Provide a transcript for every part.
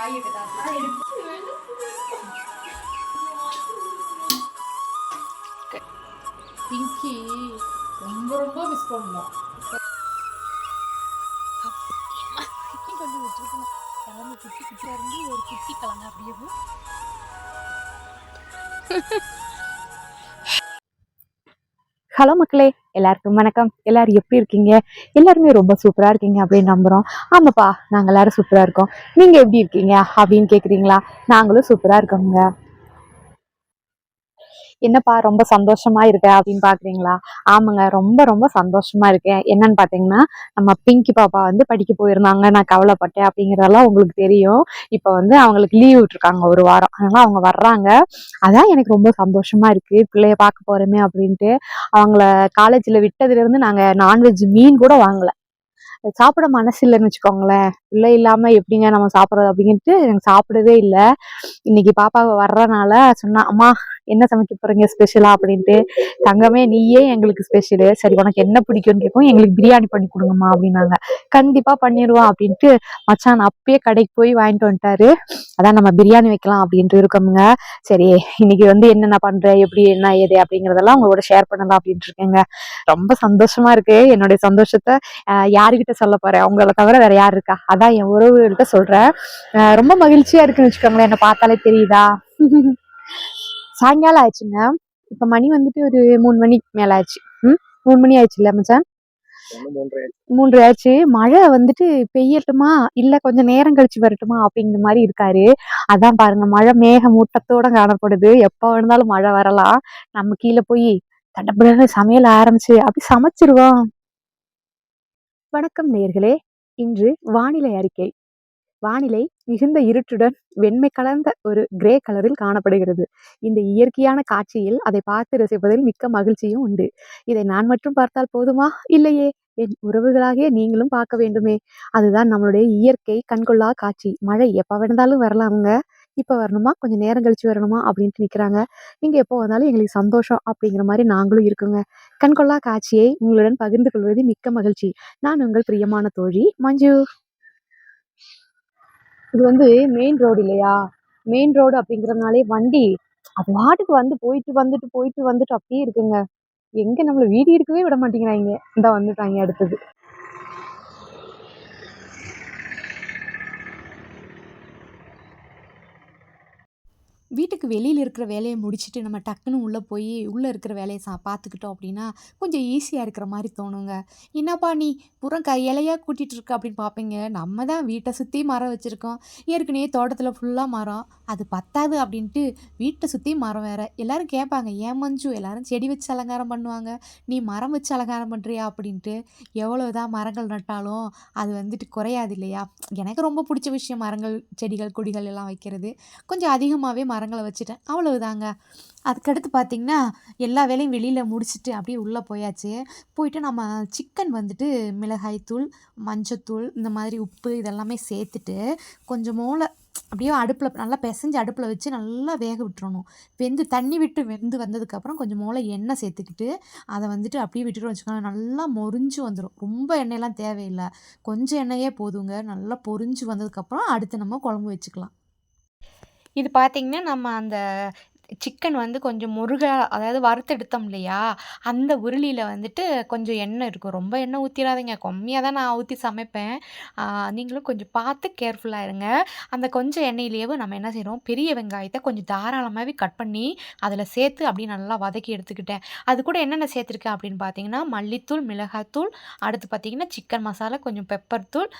பாய் எடுத்தா பிங்கி ரொம்ப ரொம்ப மிஸ் பண்ணோம் கொஞ்சம் வச்சிருக்கணும் கிளம்பி குட்டி குட்டியாக இருந்து ஒரு குட்டி கிழங்கு அப்படியே ஹலோ மக்களே எல்லாருக்கும் வணக்கம். எல்லாரும் எப்படி இருக்கீங்க? எல்லாருமே ரொம்ப சூப்பராக இருக்கீங்க அப்படின்னு நம்புகிறோம் ஆமாப்பா நாங்கள் எல்லாரும் சூப்பராக இருக்கோம். நீங்கள் எப்படி இருக்கீங்க? அப்படின்னு கேட்குறீங்களா நாங்களும் சூப்பராக இருக்கோங்க என்னப்பா ரொம்ப சந்தோஷமா இருக்க அப்படின்னு பாக்குறீங்களா? ஆமாங்க ரொம்ப ரொம்ப சந்தோஷமா இருக்கேன். என்னன்னு பாத்தீங்கன்னா நம்ம பிங்கி பாப்பா வந்து படிக்க போயிருந்தாங்க நான் கவலைப்பட்டேன் அப்படிங்கறதெல்லாம் உங்களுக்கு தெரியும். இப்ப வந்து அவங்களுக்கு லீவ் விட்டுருக்காங்க ஒரு வாரம். அதனால அவங்க வர்றாங்க. அதான் எனக்கு ரொம்ப சந்தோஷமா இருக்கு. பிள்ளைய பார்க்க போறோமே அப்படின்ட்டு அவங்கள காலேஜ்ல விட்டதுல இருந்து நாங்க நான்வெஜ் மீன் கூட வாங்கல. சாப்பிட மனசு இல்லைன்னு வச்சுக்கோங்களேன். பிள்ளை இல்லாம எப்படிங்க நம்ம சாப்பிட்றது அப்படின்ட்டு எனக்கு சாப்பிடவே இல்லை. இன்னைக்கு பாப்பா வர்றனால சொன்னா அம்மா என்ன சமைக்க போறீங்க ஸ்பெஷலா அப்படின்ட்டு. தங்கமே நீயே எங்களுக்கு ஸ்பெஷலு சரி உனக்கு என்ன பிடிக்கும்னு கேட்கும் எங்களுக்கு பிரியாணி பண்ணி கொடுங்கம்மா அப்படின்னாங்க. கண்டிப்பா பண்ணிடுவோம் அப்படின்ட்டு மச்சான் அப்பயே கடைக்கு போய் வாங்கிட்டு வந்துட்டாரு. அதான் நம்ம பிரியாணி வைக்கலாம் அப்படின்ட்டு இருக்கோமுங்க. சரி இன்னைக்கு வந்து என்னென்ன பண்ற எப்படி என்ன ஏது அப்படிங்கறதெல்லாம் உங்களோட ஷேர் பண்ணலாம் அப்படின்ட்டு இருக்கேங்க. ரொம்ப சந்தோஷமா இருக்கு. என்னுடைய சந்தோஷத்தை யாருக்கிட்ட சொல்ல போறேன்? உங்களை தவிர வேற யார் இருக்கா? அதான் என் உறவுகள்கிட்ட சொல்றேன். ரொம்ப மகிழ்ச்சியா இருக்குன்னு வச்சுக்கோங்களேன். என்ன பார்த்தாலே தெரியுதா? சாயங்காலம் ஆயிடுச்சுங்க. இப்ப மணி வந்துட்டு ஒரு மூணு மணி மேல ஆயிடுச்சு. ம்? மூணு மணி ஆயிடுச்சுல்ல மச்சான்? மூன்று ஆயிடுச்சு. மழை வந்துட்டு பெய்யட்டுமா? இல்ல கொஞ்சம் நேரம் கழிச்சு வரட்டுமா? அப்படிங்கிற மாதிரி இருக்காரு. அதான் பாருங்க மழை மேக மூட்டத்தோட காணப்படுது. எப்ப வேணாலும் மழை வரலாம். நம்ம கீழே போய் தடப்படன்னு சமையல் ஆரம்பிச்சு அப்படி சமைச்சிருவோம். வணக்கம் நேர்களே இன்று வானிலை அறிக்கை. வானிலை மிகுந்த இருட்டுடன் வெண்மை கலந்த ஒரு கிரே கலரில் காணப்படுகிறது. இந்த இயற்கையான காட்சியில் அதை பார்த்து ரசிப்பதில் மிக்க மகிழ்ச்சியும் உண்டு. இதை நான் மட்டும் பார்த்தால் போதுமா? இல்லையே. என் உறவுகளாகிய நீங்களும் பார்க்க வேண்டுமே. அதுதான் நம்மளுடைய இயற்கை கண்கொள்ளா காட்சி. மழை எப்போ வேணாலும் வரலாமுங்க. இப்போ வரணுமா? கொஞ்சம் நேரம் கழிச்சு வரணுமா? அப்படின்ட்டு நிற்கிறாங்க நீங்கள் எப்போ வந்தாலும் எங்களுக்கு சந்தோஷம் அப்படிங்கிற மாதிரி நாங்களும் இருக்குங்க. கண்கொள்ளா காட்சியை உங்களுடன் பகிர்ந்து கொள்வது மிக்க மகிழ்ச்சி. நான் உங்கள் பிரியமான தோழி மஞ்சு. இது வந்து மெயின் ரோடு இல்லையா? மெயின் ரோடு அப்படிங்கிறதுனாலே வண்டி அது வாட்டுக்கு வந்து போயிட்டு வந்துட்டு போயிட்டு வந்துட்டு அப்படியே இருக்குங்க. எங்கே நம்மளை வீடு இருக்கவே விட மாட்டேங்கிறாங்க இந்த வந்துட்டாங்க அடுத்தது. வீட்டுக்கு வெளியில் இருக்கிற வேலையை முடிச்சுட்டு நம்ம டக்குன்னு உள்ளே போய் உள்ளே இருக்கிற வேலையை சா பார்த்துக்கிட்டோம் அப்படின்னா கொஞ்சம் ஈஸியாக இருக்கிற மாதிரி தோணுங்க. என்னப்பா நீ புறம் கையிலையாக கூட்டிகிட்டு இருக்க அப்படின்னு பார்ப்பீங்க நம்ம தான் வீட்டை சுற்றி மரம் வச்சுருக்கோம். ஏற்கனவே தோட்டத்தில் ஃபுல்லாக மரம். அது பத்தாது அப்படின்ட்டு வீட்டை சுற்றி மரம் வேறு. எல்லோரும் கேட்பாங்க ஏன் மஞ்சு? எல்லோரும் செடி வச்சு அலங்காரம் பண்ணுவாங்க. நீ மரம் வச்சு அலங்காரம் பண்ணுறியா அப்படின்ட்டு எவ்வளோ தான் மரங்கள் நட்டாலும் அது வந்துட்டு குறையாது இல்லையா? எனக்கு ரொம்ப பிடிச்ச விஷயம் மரங்கள் செடிகள் கொடிகள் எல்லாம் வைக்கிறது. கொஞ்சம் அதிகமாகவே மரங்களை வச்சுட்டேன். அவ்வளவுதாங்க. அதுக்கடுத்து பார்த்திங்கன்னா எல்லா வேலையும் வெளியில் முடிச்சுட்டு அப்படியே உள்ளே போயாச்சு. போயிட்டு நம்ம சிக்கன் வந்துட்டு மிளகாய்த்தூள் மஞ்சத்தூள் இந்த மாதிரி உப்பு இதெல்லாமே சேர்த்துட்டு கொஞ்சம் மூளை அப்படியே அடுப்பில் நல்லா பிசைஞ்சு அடுப்பில் வச்சு நல்லா வேக விட்டுறணும். வெந்து தண்ணி விட்டு வெந்து வந்ததுக்கப்புறம் கொஞ்சம் மூளை எண்ணெய் சேர்த்துக்கிட்டு அதை வந்துட்டு அப்படியே விட்டுட்டு வச்சுக்கோங்க நல்லா மொரிஞ்சு வந்துடும் ரொம்ப எண்ணெயெல்லாம் தேவையில்லை. கொஞ்சம் எண்ணெயே போதுங்க. நல்லா பொரிஞ்சு வந்ததுக்கப்புறம் அடுத்து நம்ம குழம்பு வச்சுக்கலாம். இது பார்த்திங்கன்னா நம்ம அந்த சிக்கன் வந்து கொஞ்சம் முருக அதாவது வறுத்தெடுத்தோம் இல்லையா? அந்த உருளியில் வந்துட்டு கொஞ்சம் எண்ணெய் இருக்கும். ரொம்ப எண்ணெய் ஊற்றிடாதீங்க கம்மியாக தான் நான் ஊற்றி சமைப்பேன். நீங்களும் கொஞ்சம் பார்த்து கேர்ஃபுல்லாக இருங்க. அந்த கொஞ்சம் எண்ணெயிலேயே நம்ம என்ன செய்கிறோம் பெரிய வெங்காயத்தை கொஞ்சம் தாராளமாகவே கட் பண்ணி அதில் சேர்த்து அப்படியே நல்லா வதக்கி எடுத்துக்கிட்டேன். அது கூட என்னென்ன சேர்த்துருக்கேன் அப்படின்னு பார்த்தீங்கன்னா மல்லித்தூள் மிளகாத்தூள் அடுத்து பார்த்தீங்கன்னா சிக்கன் மசாலா கொஞ்சம் பெப்பர் தூள்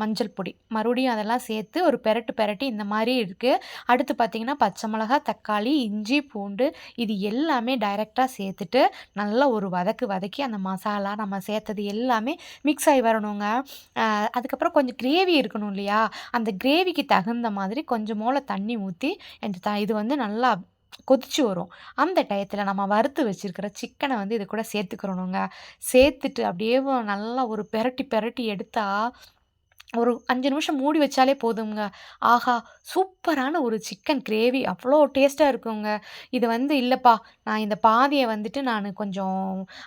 மஞ்சள் பொடி. மறுபடியும் அதெல்லாம் சேர்த்து ஒரு பெரட்டு பெரட்டி இந்த மாதிரி இருக்குது அடுத்து பார்த்தீங்கன்னா பச்சை மிளகா தக்காளி இஞ்சி இஞ்சி பூண்டு இது எல்லாமே டைரெக்டாக சேர்த்துட்டு நல்லா ஒரு வதக்கு வதக்கி அந்த மசாலா நம்ம சேர்த்தது எல்லாமே மிக்ஸ் ஆகி வரணுங்க. அதுக்கப்புறம் கொஞ்சம் கிரேவி இருக்கணும் இல்லையா? அந்த கிரேவிக்கு தகுந்த மாதிரி கொஞ்சம் மூளை தண்ணி ஊற்றி இந்த த இது வந்து நல்லா கொதிச்சு வரும். அந்த டயத்தில் நம்ம வறுத்து வச்சுருக்கிற சிக்கனை வந்து இது கூட சேர்த்துக்கிறணுங்க. சேர்த்துட்டு அப்படியே நல்லா ஒரு பெரட்டி பெரட்டி எடுத்தால் ஒரு அஞ்சு நிமிஷம் மூடி வச்சாலே போதுங்க. ஆஹா! சூப்பரான ஒரு சிக்கன் கிரேவி அவ்வளோ டேஸ்ட்டாக இருக்குங்க. இது வந்து இல்லைப்பா நான் இந்த பாதியை வந்துட்டு நான் கொஞ்சம்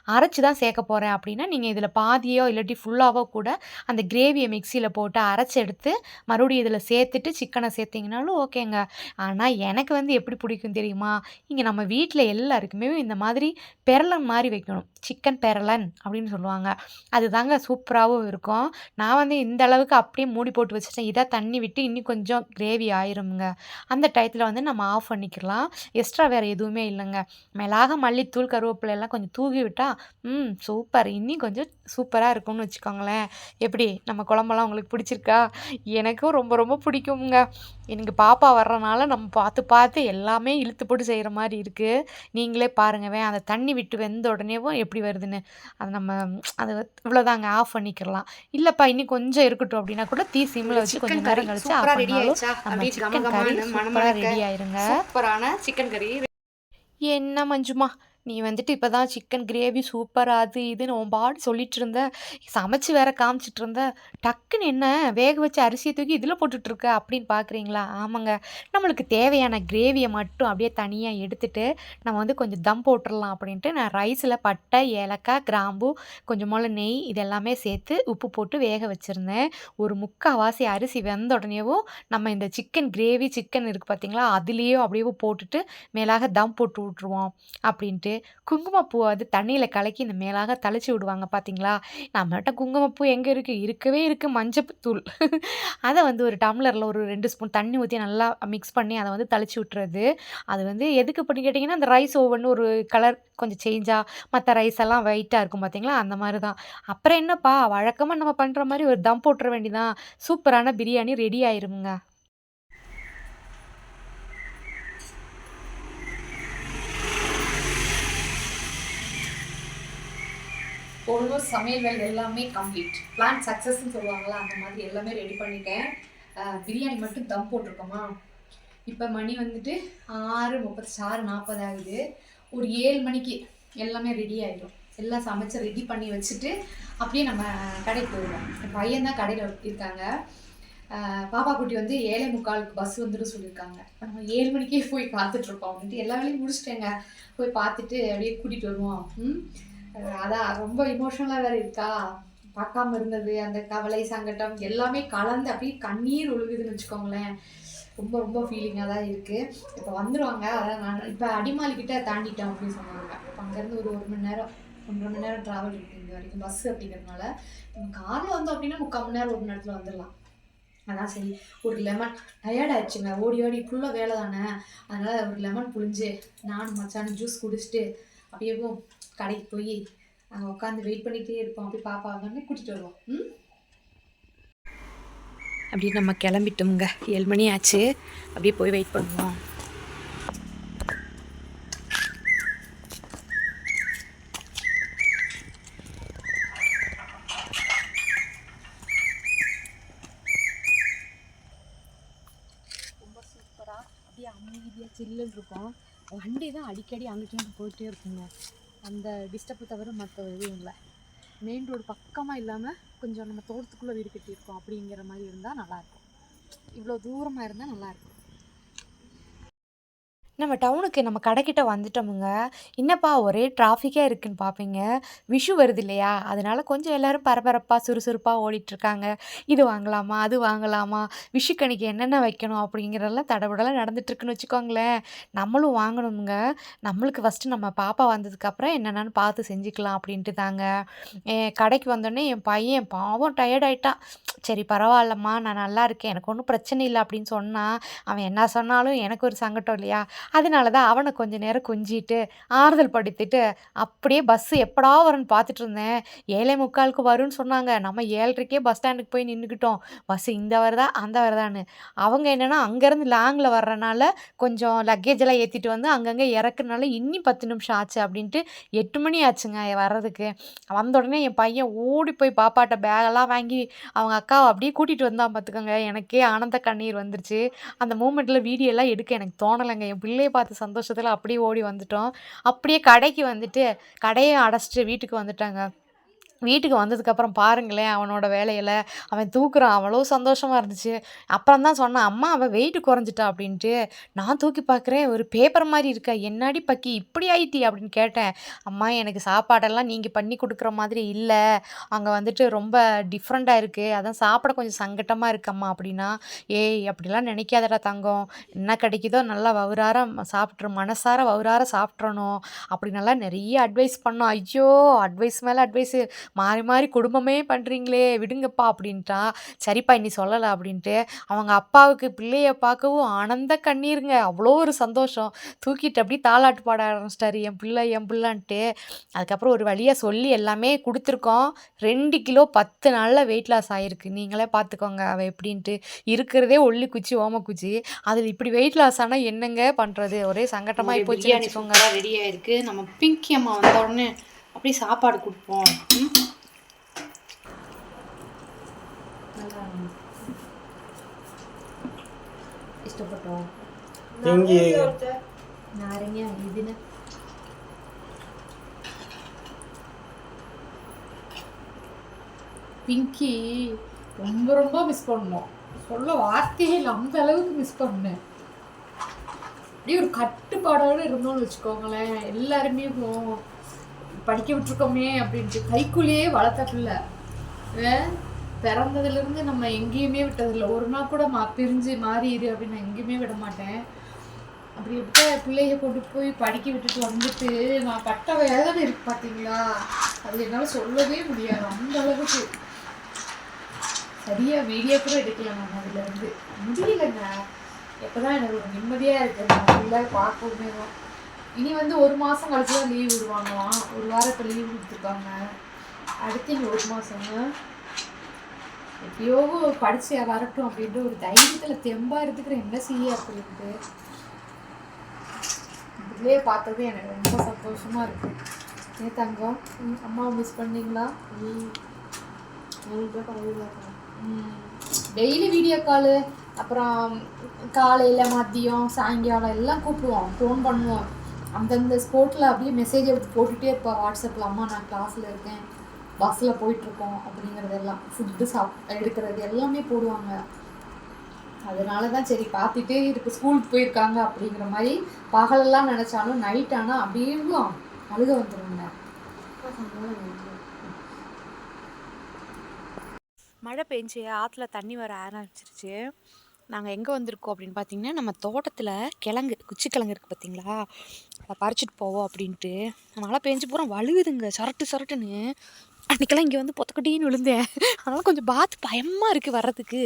அரைச்சி தான் சேர்க்க போகிறேன் அப்படின்னா, நீங்கள் இதில் பாதியோ இல்லாட்டி ஃபுல்லாகவோ கூட அந்த கிரேவியை மிக்சியில் போட்டு அரைச்சி எடுத்து, மறுபடியும் இதில் சேர்த்துட்டு சிக்கனை சேர்த்திங்கனாலும் ஓகேங்க. ஆனால் எனக்கு வந்து எப்படி பிடிக்கும் தெரியுமா? இங்கே நம்ம வீட்டில் எல்லாருக்குமே இந்த மாதிரி பெரலன் மாதிரி வைக்கணும். சிக்கன் பெரலன் அப்படின்னு சொல்லுவாங்க. அதுதாங்க சூப்பராகவும் இருக்கும். நான் வந்து இந்த அளவுக்கு அப்படியே மூடி போட்டு வச்சுட்டேன். இதை தண்ணி விட்டு இன்னும் கொஞ்சம் கிரேவி ஆயிரும்ங்க. அந்த டயத்தில் வந்து நம்ம ஆஃப் பண்ணிக்கலாம். எக்ஸ்ட்ரா வேறு எதுவுமே இல்லைங்க மிளகா, மல்லித்தூள், கருவேப்பிலை எல்லாம் கொஞ்சம் தூவி விட்டால் ம் சூப்பர். இன்னும் கொஞ்சம் சூப்பராக இருக்கும்னு வச்சுக்கோங்களேன். எப்படி நம்ம குழம்பெல்லாம் உங்களுக்கு பிடிச்சிருக்கா? எனக்கும் ரொம்ப ரொம்ப பிடிக்குங்க எனக்கு பாப்பா வர்றனால நம்ம பார்த்து பார்த்து எல்லாமே இழுத்து போட்டு செய்கிற மாதிரி இருக்குது நீங்களே பாருங்கவேன், அந்த தண்ணி விட்டு வெந்த உடனேவும் எப்படி வருதுன்னு. அது நம்ம அது இவ்வளோதாங்க ஆஃப் பண்ணிக்கிறலாம். இல்லைப்பா இன்னும் கொஞ்சம் இருக்கட்டும் அப்படின்னா கூட தீ சிம்ல வச்சு கொஞ்சம் நேரம் கழிச்சு அப்படியே சிக்கன் கறி கமன்னு சூப்பரா மணமணக்க ரெடி ஆயிருங்க. சூப்பரான சிக்கன் கறி என்ன மஞ்சுமா, நீ வந்துட்டு இப்போ தான் சிக்கன் கிரேவி சூப்பர் அது இதுன்னு உன் பாடு சொல்லிட்டு இருந்த. சமைச்சு வேற காமிச்சிட்டு இருந்த. டக்குன்னு என்ன வேக வச்ச அரிசியை தூக்கி இதில் போட்டுட்ருக்க அப்படின்னு பார்க்குறீங்களா? ஆமாங்க. நம்மளுக்கு தேவையான கிரேவியை மட்டும் அப்படியே தனியாக எடுத்துட்டு, நம்ம வந்து கொஞ்சம் தம் போட்டுடலாம் அப்படின்ட்டு நான் ரைஸில் பட்டை, ஏலக்காய், கிராம்பு, கொஞ்சமோல நெய் இதெல்லாமே சேர்த்து உப்பு போட்டு வேக வச்சுருந்தேன் ஒரு முக்கால்வாசி அரிசி வெந்த உடனேவும் நம்ம இந்த சிக்கன் கிரேவி சிக்கன் இருக்குது பார்த்தீங்களா? அதுலேயோ அப்படியே போட்டுட்டு மேலாக தம் போட்டு விட்ருவோம் அப்படின்ட்டு, குங்குமப்பூவ வந்து தண்ணியில் கலக்கி இந்த மேலாக தெளிச்சு விடுவாங்க பார்த்தீங்களா? நம்மட்ட குங்குமப்பூ எங்கே இருக்குது இருக்கவே இருக்குது மஞ்சள் தூள். அதை வந்து ஒரு டம்ளரில் ஒரு ரெண்டு ஸ்பூன் தண்ணி ஊற்றி நல்லா மிக்ஸ் பண்ணி அதை வந்து தெளிச்சு விட்டுறது. அது வந்து எதுக்கு பண்ணி கேட்டிங்கன்னா அந்த ரைஸ் ஒவ்வொன்னு ஒரு கலர் கொஞ்சம் சேஞ்சாக மற்ற ரைஸ் எல்லாம் வெயிட்டாக இருக்கும் பார்த்தீங்களா? அந்த மாதிரி தான். அப்புறம் என்னப்பா வழக்கமாக நம்ம பண்ணுற மாதிரி ஒரு தம் போட்டுற வேண்டிதான் சூப்பரான பிரியாணி ரெடி ஆயிருங்க ஆல்மோஸ்ட் சமையல் வேலை எல்லாமே கம்ப்ளீட். பிளான் சக்ஸஸ்ன்னு சொல்லுவாங்களா அந்த மாதிரி எல்லாமே ரெடி பண்ணிட்டேன். பிரியாணி மட்டும் தம் போட்டிருக்கோமா, இப்போ மணி வந்துட்டு 6:36 40 ஆகுது. ஒரு ஏழு மணிக்கு எல்லாமே ரெடி ஆகிடும் எல்லாம் சமைச்சு ரெடி பண்ணி வச்சுட்டு, அப்படியே நம்ம கடைக்கு போயிடுவோம். என் பையன் தான் கடையில இருக்காங்க. பாப்பா குட்டி வந்து 7:45க்கு பஸ் வந்துட்டு சொல்லியிருக்காங்க. நம்ம ஏழு மணிக்கே போய் பார்த்துட்ருக்கோம் வந்துட்டு அப்படின்ட்டு எல்லா வேலையும் முடிச்சுட்டேங்க. போய் பார்த்துட்டு அப்படியே கூட்டிகிட்டு வருவோம். அதான் ரொம்ப இமோஷனலாக வேற இருக்கா? பார்க்காம இருந்தது, அந்த கவலை, சங்கடம் எல்லாமே கலந்து அப்படியே கண்ணீர் ஒழுகுதுன்னு வச்சுக்கோங்களேன். ரொம்ப ரொம்ப ஃபீலிங்காக தான் இருக்குது இப்போ வந்துடுவாங்க அதான் நான் இப்போ அடிமாலிக்கிட்ட தாண்டிட்டோம் அப்படின்னு சொன்னாங்க. இப்போ அங்கேருந்து ஒரு ஒரு மணி நேரம் 1 1/2 மணி நேரம் ட்ராவல் இருக்கு இங்க வரைக்கும் பஸ் அப்படிங்கிறதுனால. நம்ம காரில் வந்தோம் அப்படின்னா 3/4 மணி நேரம் ஒரு மணி நேரத்தில் வந்துடலாம் அதான் சரி ஒரு லெமன் டயர்ட் ஆயிடுச்சுங்க. ஓடி ஃபுல்லாக வேலை தானே. அதனால் ஒரு லெமன் புழிஞ்சு நானும் மச்சான் ஜூஸ் குடிச்சுட்டு, அப்படியே கடைக்கு போய் அங்க உட்காந்து வெயிட் பண்ணிட்டே இருப்போம். அப்படியே பாப்பா வந்தோனே கூட்டிட்டு வருவோம். ம். அப்படியே நம்ம கிளம்பிட்டோம்ங்க. 7 மணி ஆச்சு. அப்படியே போய் வெயிட் பண்ணுவோம். ரொம்ப சூப்பரா அப்படியே அமைதியா சில்லுன்னு இருக்கும். வண்டி தான் அடிக்கடி அங்கிட்டு போயிட்டே இருக்குங்க. அந்த டிஸ்டர்ப் தவிர மற்ற எதுவும் இல்லை மெயின் ரோடு பக்கமாக இல்லாமல் கொஞ்சம் நம்ம தோட்டத்துக்குள்ளே வீடு கட்டியிருக்கோம் அப்படிங்கிற மாதிரி இருந்தால் நல்லாயிருக்கும். இவ்வளோ தூரமாக இருந்தால் நல்லாயிருக்கும். நம்ம டவுனுக்கு நம்ம கடைக்கிட்ட வந்துட்டோமுங்க. என்னப்பா ஒரே டிராஃபிக்கா இருக்குன்னு பார்ப்பீங்க. விஷு வருது இல்லையா? அதனால கொஞ்சம் எல்லாரும் பரபரப்பா, சுறுசுறுப்பா ஓடிட்டுருக்காங்க. இது வாங்கலாமா? அது வாங்கலாமா? விஷுக்கு அன்னைக்கு என்னென்ன வைக்கணும்? அப்படிங்கிறதெல்லாம் தடபுடலா நடந்துட்டுருக்குன்னு வச்சுக்கோங்களேன். நம்மளும் வாங்கணுமுங்க நம்மளுக்கு ஃபர்ஸ்ட்டு நம்ம பாப்பா வந்ததுக்கப்புறம் என்னென்னன்னு பார்த்து செஞ்சுக்கலாம் அப்படின்ட்டு தாங்க. எ கடைக்கு வந்தோனே என் பையன் பாவம் டயர்ட் ஆயிட்டான். சரி பரவாயில்லம்மா நான் நல்லா இருக்கேன். எனக்கு ஒண்ணும் பிரச்சனை இல்ல அப்படின்னு சொன்னான். அவன் என்ன சொன்னாலும் எனக்கு ஒரு சங்கடம் இல்லையா? அதனால தான் அவனை கொஞ்ச நேரம் கொஞ்சிட்டு, ஆறுதல் படுத்திட்டு, அப்படியே பஸ்ஸு எப்படா வரும்னு பார்த்துட்டு இருந்தேன். 7:45க்கு வரும்ன்னு சொன்னாங்க. நம்ம 7:30க்கே பஸ் ஸ்டாண்டுக்கு போய் நின்றுக்கிட்டோம் பஸ் இந்த வருதா? அந்த வருதான்னு. அவங்க என்னென்னா அங்கேருந்து லாங்கில் வர்றனால, கொஞ்சம் லக்கேஜ் எல்லாம் ஏற்றிட்டு வந்து அங்கங்கே இறக்குறனால இன்னி 10 நிமிஷம் ஆச்சு அப்படின்ட்டு எட்டு மணி ஆச்சுங்க வர்றதுக்கு. வந்த உடனே என் பையன் ஓடி போய் பாப்பாட்ட பேகெல்லாம் வாங்கி, அவங்க அக்காவை அப்படியே கூட்டிகிட்டு வந்தான் பார்த்துக்கோங்க. எனக்கே ஆனந்த கண்ணீர் வந்துருச்சு. அந்த மூமெண்ட்டில் வீடியோலாம் எடுக்க எனக்கு தோணலைங்க என் பிள்ளையை பார்த்த சந்தோஷத்தில் அப்படியே ஓடி வந்துட்டோம். அப்படியே கடைக்கு வந்துட்டு, கடையை அடைச்சிட்டு வீட்டுக்கு வந்துட்டாங்க வீட்டுக்கு வந்ததுக்கப்புறம் பாருங்களேன் அவனோட வேலையில் அவன் தூக்குறான் அவ்வளோ சந்தோஷமாக இருந்துச்சு. அப்புறம் தான் சொன்னான் அம்மா அவள் வெயிட் குறைஞ்சிட்டா? அப்படின்ட்டு. நான் தூக்கி பார்க்குறேன் ஒரு பேப்பர் மாதிரி இருக்கா? என்னாடி பக்கி இப்படி ஆயிட்டி அப்படின்னு கேட்டேன். அம்மா எனக்கு சாப்பாடெல்லாம் நீங்கள் பண்ணி கொடுக்குற மாதிரி இல்லை. அங்கே வந்துட்டு ரொம்ப டிஃப்ரெண்ட்டாக இருக்குது அதான் சாப்பிட கொஞ்சம் சங்கட்டமாக இருக்கம்மா. அப்படின்னா ஏய் அப்படிலாம் நினைக்காதடா தங்கம். என்ன கிடைக்குதோ நல்லா வவுறார சாப்பிட்ரு மனசார வவுறார சாப்பிட்றணும். அப்படி நல்லா நிறைய அட்வைஸ் பண்ணோம் ஐயோ அட்வைஸ் மேலே அட்வைஸு மாறி மாறி குடும்பமே பண்ணுறீங்களே விடுங்கப்பா அப்படின்ட்டா சரிப்பா நீ சொல்லலை அப்படின்ட்டு அவங்க அப்பாவுக்கு பிள்ளைய பார்க்கவும் ஆனந்த கண்ணீருங்க. அவ்வளோ ஒரு சந்தோஷம். தூக்கிட்டு அப்படியே தாலாட்டு பாட ஆரம்பிச்சிட்டாரு. என் பிள்ளை என் பிள்ளைன்ட்டு. அதுக்கப்புறம் ஒரு வழியாக சொல்லி எல்லாமே கொடுத்துருக்கோம். ரெண்டு கிலோ பத்து நாளில் வெயிட் லாஸ் ஆகிருக்கு நீங்களே பார்த்துக்கோங்க அவள் எப்படின்ட்டு. இருக்கிறதே ஒல்லி குச்சி ஓம குச்சி. அதில் இப்படி வெயிட் லாஸ் ஆனால் என்னங்க பண்ணுறது ஒரே சங்கட்டமாக போச்சு ரெடி ஆயிருக்கு. நம்ம பிங்கி அம்மா வந்த உடனே அப்படி சாப்பாடு கொடுப்போம். ഇഷ്ടപ്പെട്ടോ பிங்கி ரொம்ப ரொம்ப மிஸ் பண்ணோம். சொல்ல வார்த்தையே அந்த அளவுக்கு மிஸ் பண்ணேன். அப்படியே ஒரு கட்டுப்பாடோடு இருந்தோம்னு வச்சுக்கோங்களேன். எல்லாருமே போவோம் படிக்க விட்டுருக்கோமே அப்படின்ட்டு கைக்குள்ளேயே வளர்த்த பிள்ளை பிறந்ததுலேருந்து நம்ம எங்கேயுமே விட்டதில்லை. ஒரு நாள் கூட மா பிரிஞ்சு மாறிடு அப்படின்னு நான் எங்கேயுமே விட மாட்டேன். அப்படி விட்ட பிள்ளைய கொண்டு போய் படிக்க விட்டுட்டு வந்துட்டு நான் பட்ட வேதனை இருக்கு பார்த்தீங்களா அது என்னால் சொல்லவே முடியாது அந்த அளவுக்கு. சரியாக வீடியோ கூட எடுக்கல நான் அதுலேருந்து முடியலைங்க. எப்பதான் எனக்கு ஒரு நிம்மதியாக இருக்கு. நான் பிள்ளை பார்க்கவுமே தான். இனி வந்து ஒரு மாசம் கழிச்சு தான் லீவ் விடுவாங்களாம் ஒரு வாரத்தை லீவ் கொடுத்துருக்காங்க. அடுத்து இனி ஒரு மாசங்க. எப்படியோ படிச்சு வரட்டும் அப்படின்ற ஒரு தைரியத்துல தெம்பா இருக்கிற என்ன செய்ய அப்படின்ட்டு இதுலயே பார்த்தது எனக்கு ரொம்ப சந்தோஷமா இருக்கு. ஏ தங்கம் ம், அம்மாவை மிஸ் பண்ணீங்களா? டெய்லி வீடியோ காலு அப்புறம் காலையில் மதியம் சாயங்காலம் எல்லாம் கூப்பிடுவோம். ஃபோன் பண்ணுவோம். அந்தந்த ஸ்போர்ட்டில் அப்படியே மெசேஜ் எடுத்து போட்டுகிட்டே இருப்பாள் வாட்ஸ்அப்பில் அம்மா நான் கிளாஸில் இருக்கேன். பஸ்ஸில் போயிட்டுருக்கோம். அப்படிங்கிறதெல்லாம் ஃபுட்டு சாப் எடுக்கிறது எல்லாமே போடுவாங்க. அதனால தான் சரி பார்த்துட்டே இருக்கு. ஸ்கூலுக்கு போயிருக்காங்க அப்படிங்கிற மாதிரி பகலெல்லாம் நினச்சாலும் நைட் ஆனால் அப்படியே அழுக வந்துடுங்க மழை பெஞ்சு ஆற்றுல தண்ணி வர ஆரம்பிச்சிருச்சு. நாங்கள் எங்கே வந்திருக்கோம் அப்படின்னு பார்த்தீங்கன்னா நம்ம தோட்டத்தில் கிழங்கு குச்சிக்கிழங்கு இருக்குது பார்த்தீங்களா அதை பறிச்சிட்டு போவோம் அப்படின்ட்டு. மழை பெஞ்சு பூரா வழுகுதுங்க சரட்டு சரட்டுன்னு. அன்றைக்கெல்லாம் இங்கே வந்து பொத்தக்கட்டின்னு விழுந்தேன். அதனால் கொஞ்சம் பார்த்து பயமாக இருக்குது வர்றதுக்கு.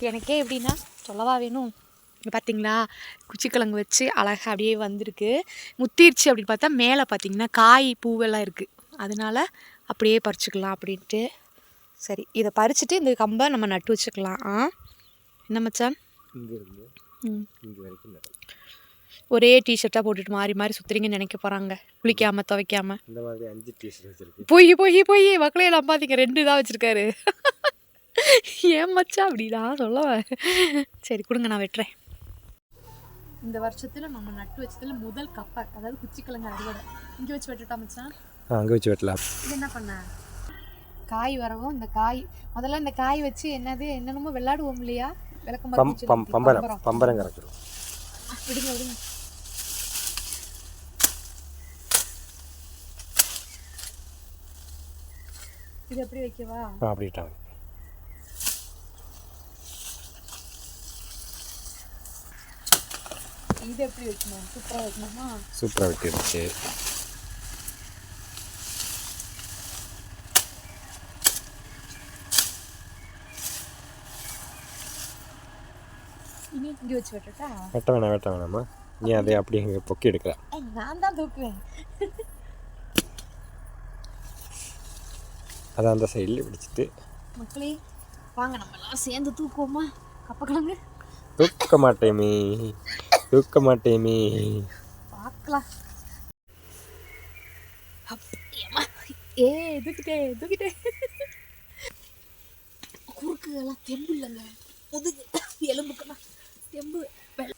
எனக்கே எப்படின்னா சொல்லவா வேணும். இங்கே பார்த்தீங்களா குச்சிக்கிழங்கு வச்சு அழகாக அப்படியே வந்திருக்கு. முத்திருச்சு அப்படின்னு பார்த்தா மேலே பார்த்தீங்கன்னா காய் பூவெல்லாம் இருக்குது அதனால அப்படியே பறிச்சுக்கலாம் அப்படின்ட்டு. சரி இதை பறிச்சுட்டு இந்த கம்பை நம்ம நட்டு வச்சுக்கலாம். ஆ? என்ன மச்சான்? இங்கிருந்து. ம். இங்கே வரைக்கும் நடும். ஒரே டிஷர்ட்டாக போட்டுட்டு மாறி மாறி சுற்றுறீங்கன்னு நினைக்க போகிறாங்க குளிக்காம துவைக்காம. இந்த மாதிரி அஞ்சு டிஷர்ட் வச்சிருக்கு. பொய் பொய் பொய். மக்களே நம்பாதீங்க ரெண்டு தான் வச்சுருக்காரு. ஏன் மச்சான் அப்படிடா சொல்ல சரி கொடுங்க நான் வெட்டுறேன். இந்த வருஷத்தில் நம்ம நட்டு வச்சதில் முதல் கப்பை அதாவது குச்சிக்கிழங்கு அறுவடை. இங்கே வச்சு வெட்டுட்டா மச்சான்? அங்கே வச்சு வெட்டலாம். இது என்ன பண்ண? காய் வரவும் இந்த காய் முதல்ல இந்த காய் வச்சு என்னது என்னென்னமோ விளையாடுவோம் இல்லையா? விளக்கம் பம் பம் பம்பரம் பம்பரம் கறக்குறோம் விடுங்க விடுங்க இது எப்படி வைக்கவா ஆ அப்படிட்டாங்க இது எப்படி வைக்கணும் சூப்பராக வைக்கணுமா சூப்பராக வெட்டிருச்சு இனி இங்கே வச்சு விட்டுட்டா? வெட்ட வேணாம் வெட்ட வேணாமா நீ அதை அப்படி இங்கே பொக்கி எடுக்கலாம் ஏய், நான் தான் தூக்குவேன். அதை அந்த சைடில் பிடிச்சிட்டு மக்களே வாங்க நம்மலாம் சேர்ந்து தூக்குவோமா? கப்பக்கிழங்கு? தூக்க மாட்டேமே. தூக்க மாட்டேமே. பார்க்கலாம். ஏ தூக்கிட்டே தூக்கிட்டே குறுக்குகள்லாம் தெம்பு இல்லைங்க முதுகு எலும்புக்கெல்லாம். வெள்ள-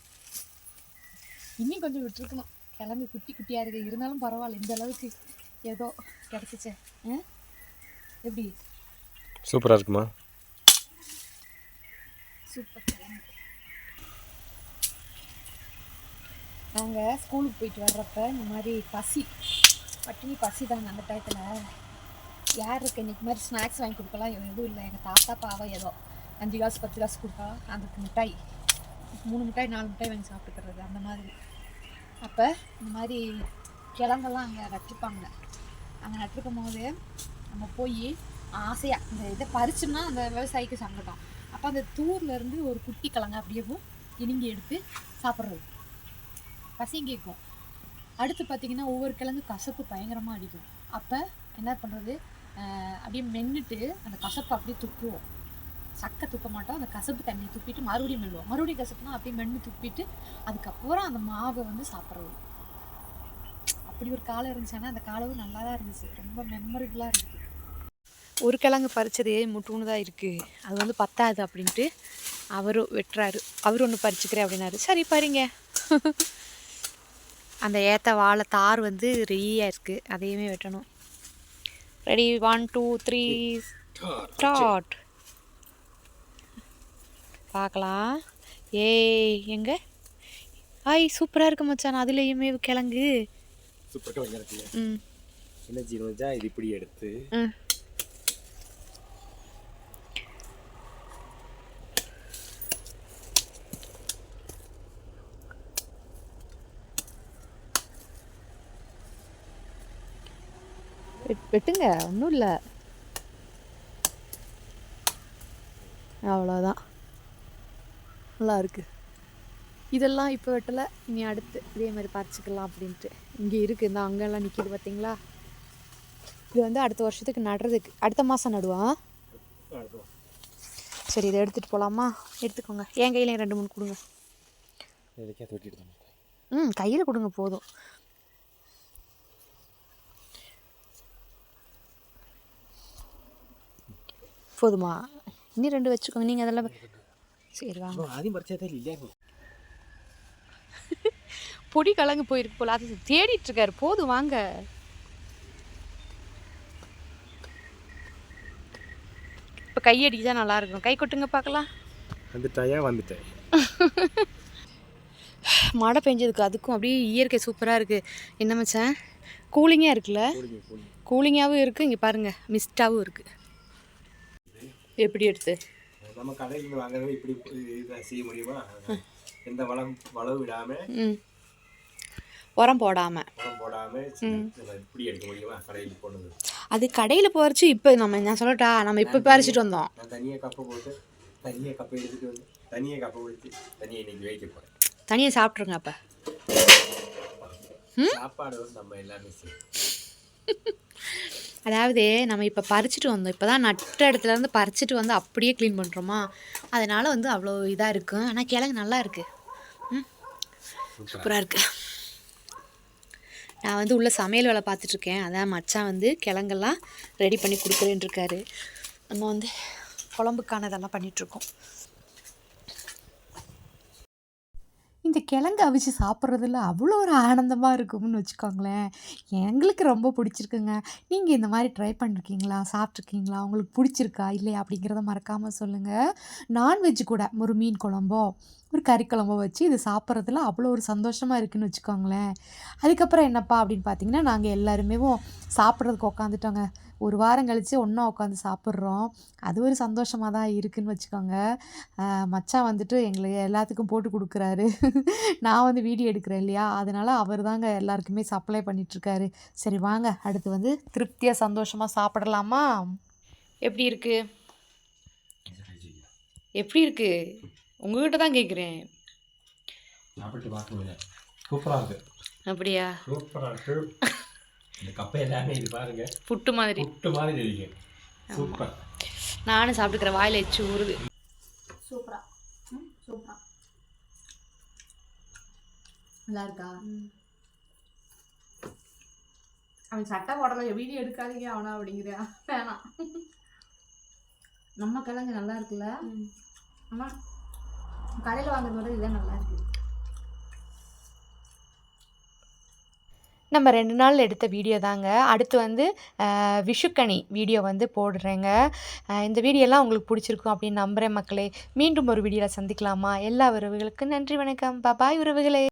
இன்னும் கொஞ்சம் விட்டுருக்கணும். கிளம்பி குட்டி குட்டியாக இருக்கு. இருந்தாலும் பரவாயில்ல. இந்த அளவுக்கு ஏதோ கிடச்சிச்சே. எப்படி? சூப்பராக இருக்குமா? சூப்பர். நாங்கள் ஸ்கூலுக்கு போயிட்டு வர்றப்ப இந்த மாதிரி பசி பட்டினி பசி தாங்க அந்த டயத்தில். யார் இருக்கு இன்னைக்கு மாதிரி ஸ்நாக்ஸ் வாங்கி கொடுக்கலாம்? எதுவும் இல்லை. எங்கள் தாத்தா பாவா ஏதோ. அஞ்சு காசு பத்து காசு கொடுத்தா அந்த மிட்டாய். மூணு மிட்டாய் நாலு மிட்டாய் வாங்கி சாப்பிட்டுக்கிறது அந்த மாதிரி. அப்போ இந்த மாதிரி கிழங்கெல்லாம் அங்கே நட்டிருப்பாங்க. அங்கே நட்டிருக்கும் போது நம்ம போய் ஆசையாக இந்த இதை பறிச்சோம்னா அந்த விவசாயிக்கு சங்கடம். அப்போ அந்த தூர்லேருந்து ஒரு குட்டி கிழங்கு அப்படியே இனிங்கி எடுத்து சாப்பிட்றது. பசியும் கேட்கும். அடுத்து பார்த்திங்கன்னா ஒவ்வொரு கிழங்கு கசப்பு பயங்கரமாக அடிக்கும். அப்போ என்ன பண்ணுறது அப்படியே மென்னுட்டு அந்த கசப்பை அப்படியே துப்புவோம். சக்கை துப்ப மாட்டோம். அந்த கசப்பு தண்ணியை துப்பிட்டு மறுபடியும் மெல்லுவோம். மறுபடியும் கசப்புனா அப்படியே மென்று துப்பிட்டு அதுக்கப்புறம் அந்த மாவை வந்து சாப்பிட்றது அப்படி ஒரு காலம் இருந்துச்சுன்னா அந்த காலமும் நல்லா தான் இருந்துச்சு. ரொம்ப மெமரபுளாக இருக்குது ஒரு கிழங்கு பறிச்சதே முட்டுன்னு தான் இருக்குது அது வந்து பத்தாது அப்படின்ட்டு அவரும் வெட்டுறாரு. அவர் ஒன்று பறிச்சுக்கிறேன் அப்படின்னாரு. சரி பாருங்க அந்த ஏத்த வாழை தார் வந்து ரெடியாக இருக்குது அதையுமே வெட்டணும். Ready one two three start பார்க்கலாம். ஏய் எங்க? ஆய் சூப்பராக இருக்கு மச்சான். அதுலேயுமே கிழங்கு. சூப்பர் கிழங்கு இருக்குங்க ம். என்ன ஜீவனஜா இது இப்படி எடுத்து. வெட்டுங்க. ஒன்றும் இல்லை. அவ்வளோதான் நல்லா இருக்கு. இதெல்லாம் இப்போ வெட்டலை இனி அடுத்து இதே மாதிரி பறிச்சுக்கலாம் அப்படின்ட்டு. இங்கே இருக்குது இந்த அங்கெல்லாம் நிற்கிது பார்த்தீங்களா இது வந்து அடுத்த வருஷத்துக்கு நடுறதுக்கு அடுத்த மாதம் நடுவான் சரி இதை எடுத்துகிட்டு போகலாமா எடுத்துக்கோங்க. என் கையிலையும் ரெண்டு மூணு கொடுங்க. ம் கையில் கொடுங்க போதும். போதுமா? இன்னும் ரெண்டு வச்சுக்கோங்க. நீங்கள் அதெல்லாம் சரி வாங்க ஆதி பறிச்சதே இல்லையா பொடி கலங்கு போயிருக்கு போல. அது தேடிட்டு இருக்காரு. போது வாங்க. இப்போ கை அடிக்கதா? நல்லா இருக்கும் கை கொட்டுங்க பார்க்கலாம். வந்துட்டாயா? வந்துட்டேன். மழை பெஞ்சதுக்கு அதுக்கும் அப்படியே இயற்கை சூப்பராக இருக்குது என்ன மச்சேன்? கூலிங்காக இருக்குல்ல? கூலிங்காகவும் இருக்குது இங்கே பாருங்கள் மிஸ்டாகவும் இருக்குது எப்படி எடுத்து? நம்ம கடையில் வாங்குறத இப்படி இதை செய்ய முடியுமா? எந்த வளம் வளவு விடாம ம். உரம் போடாமல் வளம் போடாம இப்படி எடுக்க முடியுமா? கடையில் போனது அது கடையில் பறிச்சு இப்போ நம்ம நான் சொல்லட்டா நம்ம இப்போ பறிச்சிட்டு வந்தோம். நான் தனியாக கப்பை போட்டு தனியாக கப்பை எடுத்துட்டு வந்து தனியாக கப்பை பிடிச்சி தனியாக இன்னைக்கு வைக்க போகிறேன் தனியாக சாப்பிட்ருங்க அப்போ. சாப்பாடு நம்ம எல்லாமே செய்யும் அதாவது நம்ம இப்போ பறிச்சுட்டு வந்தோம். இப்போ தான் நட்ட இடத்துல இருந்து பறிச்சுட்டு வந்து அப்படியே க்ளீன் பண்ணுறோமா அதனால் வந்து அவ்வளோ இதாக இருக்கும் ஆனால் கிழங்கு நல்லா இருக்குது சூப்பராக இருக்குது நான் வந்து உள்ள சமையல் வேலை பார்த்துட்ருக்கேன் அதான் மச்சான் வந்து கிழங்கெல்லாம் ரெடி பண்ணி கொடுக்குறேன்னு இருக்காரு. நம்ம வந்து குழம்புக்கான இதெல்லாம் பண்ணிகிட்ருக்கோம் இந்த கிழங்கு அவிச்சு சாப்பிட்றதுல அவ்வளோ ஒரு ஆனந்தமாக இருக்கும்னு வச்சுக்கோங்களேன். எங்களுக்கு ரொம்ப பிடிச்சிருக்குங்க. நீங்கள் இந்த மாதிரி ட்ரை பண்ணிருக்கீங்களா? சாப்பிட்ருக்கீங்களா உங்களுக்கு பிடிச்சிருக்கா? இல்லையா? அப்படிங்கிறத மறக்காமல் சொல்லுங்கள் நான்வெஜ் கூட ஒரு மீன் குழம்போ ஒரு கறி வச்சு இது சாப்பிட்றதுல அவ்வளோ ஒரு சந்தோஷமாக இருக்குன்னு வச்சுக்கோங்களேன். அதுக்கப்புறம் என்னப்பா அப்படின்னு பார்த்தீங்கன்னா நாங்கள் எல்லாருமே சாப்பிட்றதுக்கு உட்காந்துட்டோங்க ஒரு வாரம் கழித்து ஒன்றா உட்காந்து சாப்பிட்றோம். அது ஒரு சந்தோஷமாக தான் இருக்குன்னு வச்சுக்கோங்க. மச்சான் வந்துட்டு எங்களுக்கு எல்லாத்துக்கும் போட்டு கொடுக்குறாரு. நான் வந்து வீடியோ எடுக்கிறேன் இல்லையா? அதனால் அவர் தாங்க எல்லாருக்குமே சப்ளை பண்ணிகிட்ருக்காரு சரி வாங்க. அடுத்து வந்து திருப்தியாக சந்தோஷமாக சாப்பிடலாமா? எப்படி இருக்குது எப்படி இருக்குது உங்ககிட்ட தான் கேட்குறேன் சாப்பிட்டு சூப்பராக இருக்கு. அப்படியா? சூப்பராக இருக்கு. இந்த கப்பை எல்லாமே இது பாருங்க. புட்டு மாதிரி. புட்டு மாதிரி தெரியும் சூப்பர். நானும் சாப்பிட்டுக்கிறேன். வாயில் எச்சு ஊறுது. சூப்பரா. சூப்பரா. நல்லா இருக்கா? அவன் சட்டை போடல. வீடியோ எடுக்காதீங்க. அவனா அப்படிங்கிறியா வேணாம். நம்ம கிழங்கு நல்லா இருக்குல்ல? ஆமா கடையில் வாங்குறத விட இதுதான் நல்லா இருக்குது நம்ம ரெண்டு நாள் எடுத்த வீடியோ தாங்க. அடுத்து வந்து விஷுக்கணி விஷுக்கனி வீடியோ வந்து போடுறேங்க. இந்த வீடியோலாம் உங்களுக்கு பிடிச்சிருக்கும் அப்படின்னு நம்புகிறேன் மக்களே. மீண்டும் ஒரு வீடியோவில் சந்திக்கலாமா? எல்லா உறவுகளுக்கும் நன்றி வணக்கம். பாய் உறவுகளே.